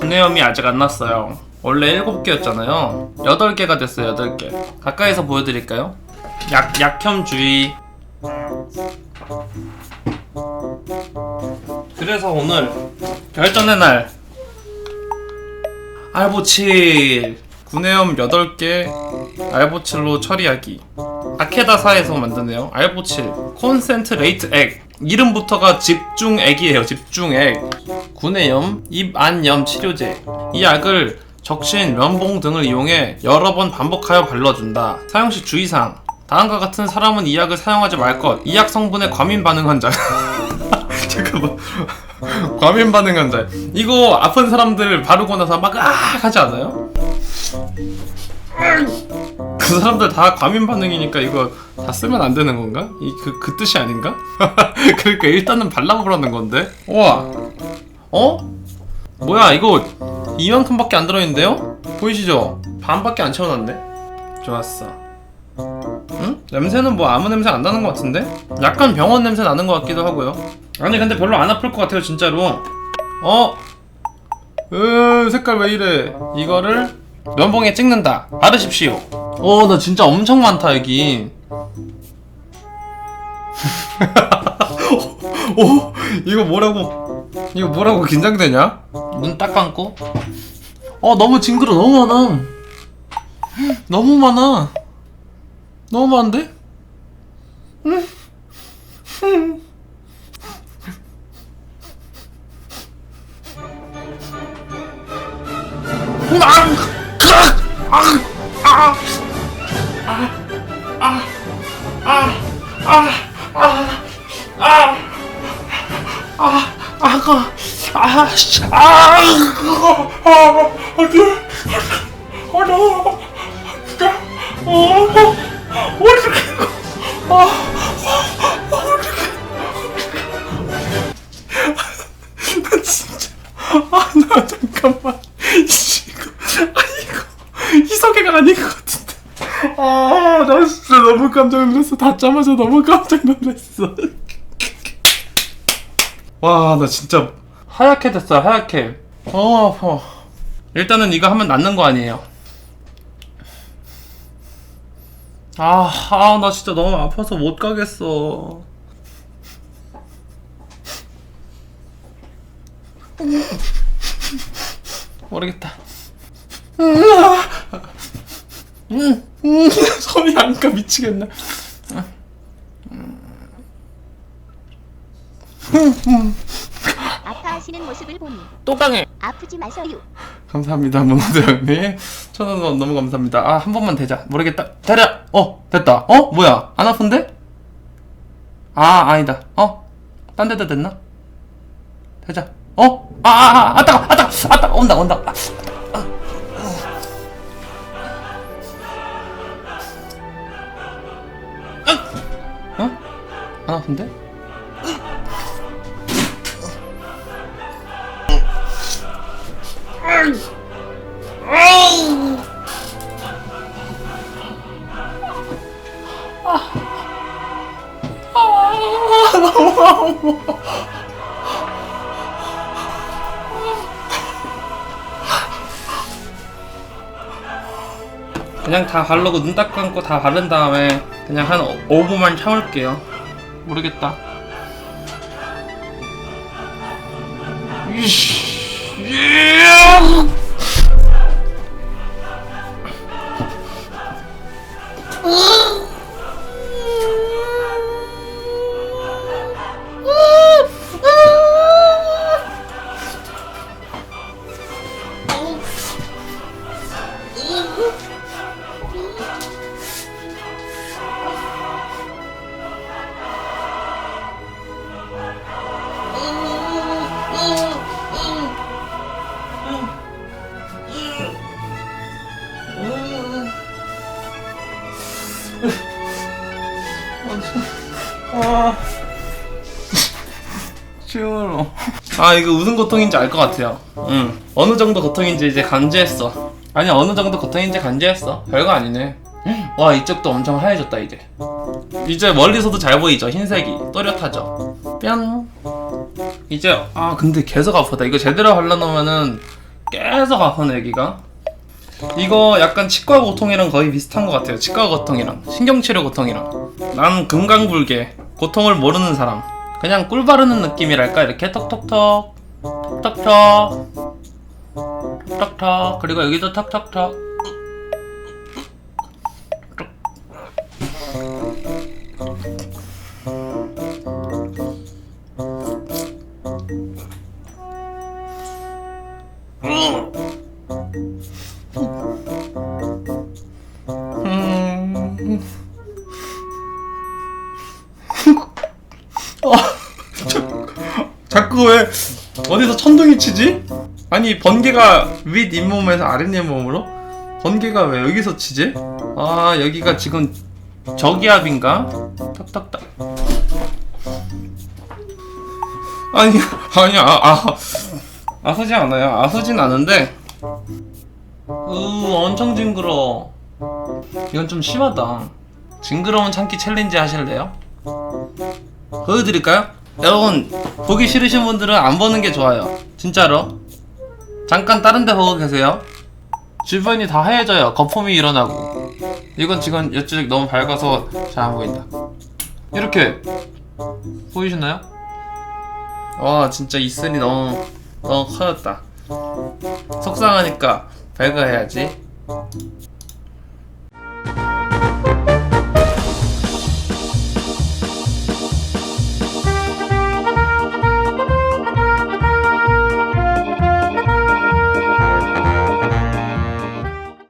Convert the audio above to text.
분해염이 아직 안 났어요. 원래 7개였잖아요. 8개가 됐어요, 8개. 가까이서 보여드릴까요? 약, 약혐 주의. 그래서 오늘 결전의 날. 알보7. 분해염 8개, 알보7로 처리하기. 아케다사에서 만드네요. 알보7. 콘센트레이트 액. 이름부터가 집중액이에요. 집중액. 구내염, 입안염 치료제. 이 약을 적신, 면봉 등을 이용해 여러 번 반복하여 발라준다. 사용 시 주의사항. 다음과 같은 사람은 이 약을 사용하지 말 것. 이 약 성분에 과민 반응 환자. 잠깐만. 과민 반응 환자. 이거 아픈 사람들 바르고 나서 막 아! 하지 않아요? 그 사람들 다 과민 반응이니까 이거 다 쓰면 안 되는 건가? 이 그 그 뜻이 아닌가? 그러니까 일단은 발라보라는 건데. 우와. 어? 뭐야 이거 이만큼밖에 안 들어있는데요? 보이시죠? 반밖에 안 채워놨네. 좋았어. 응? 냄새는 뭐 아무 냄새 안 나는 것 같은데? 약간 병원 냄새 나는 것 같기도 하고요. 아니 근데 별로 안 아플 것 같아요 진짜로. 어? 으 색깔 왜 이래? 이거를 면봉에 찍는다. 바르십시오. 어, 나 진짜 엄청 많다, 여기. 오, 이거 뭐라고, 이거 뭐라고 긴장되냐? 눈 딱 감고. 어, 너무 징그러, 너무 많아. 너무 많아. 너무 많은데? 아가, 아, 아, 나, 진짜, 어, 어떡해, 아, 어떡해, 나 진짜, 아, 나 잠깐만, 씨, 이거, 아, 이거, 이성애가 아닌 것 같은데. 아, 나 진짜 너무 깜짝 놀랐어. 닫자마자 너무 깜짝 놀랐어. 와, 나 진짜 하얗게 됐어, 하얗게. 어, 아파. 일단은 이거 하면 낫는 거 아니에요. 아, 아, 나 진짜 너무 아파서 못 가겠어. 모르겠다. 음, 음, 손이 안 가 미치겠네. 아파하시는 모습을 보니 또 강해. 아프지 마셔요. 감사합니다, 문호대 형님. 천원 너무 감사합니다. 아, 한 번만 대자. 모르겠다. 대려! 어, 됐다. 어? 뭐야? 안 아픈데? 아, 아니다. 어? 딴 데도 됐나? 대자. 어? 아, 아, 아, 아, 따가, 아, 따가, 아, 따가, 온다, 온다. 아, 아. 어? 안 아픈데? 그냥 다 바르고 눈 딱 감고 다 바른 다음에 그냥 한 5분만 참을게요. 모르겠다. 이씨. 아. 싫어. 아 이거 무슨 고통인지 알 것 같아요. 응. 어느 정도 고통인지 이제 감지했어. 아니 어느 정도 고통인지 감지했어. 별거 아니네. 와 이쪽도 엄청 하얘졌다 이제 이제 멀리서도 잘 보이죠 흰색이 또렷하죠 뺨 이제 아 근데 계속 아프다 이거 제대로 발라놓으면은 계속 아프네 여기가 이거 약간 치과 고통이랑 거의 비슷한 것 같아요. 치과 고통이랑 신경치료 고통이랑. 난 금강불개 고통을 모르는 사람. 그냥 꿀 바르는 느낌이랄까? 이렇게 톡톡톡 톡톡톡 톡톡톡. 그리고 여기도 톡톡톡. 음. 자꾸 왜 어디서 천둥이 치지? 아니 번개가 윗 잇몸에서 아랫 잇몸으로? 번개가 왜 여기서 치지? 아 여기가 지금 저기압인가? 탁탁탁 아니 아니 아, 아 아프지 않아요 아프진 않은데 으 엄청 징그러 이건 좀 심하다 징그러운 참기 챌린지 하실래요? 보여드릴까요? 여러분 보기 싫으신 분들은 안 보는 게 좋아요. 진짜로. 잠깐 다른 데 보고 계세요. 주변이 다 하얘져요. 거품이 일어나고. 이건 지금 이쪽 너무 밝아서 잘 안 보인다. 이렇게 보이시나요? 와 진짜 이슬이 너무 너무 커졌다. 속상하니까 밝아야지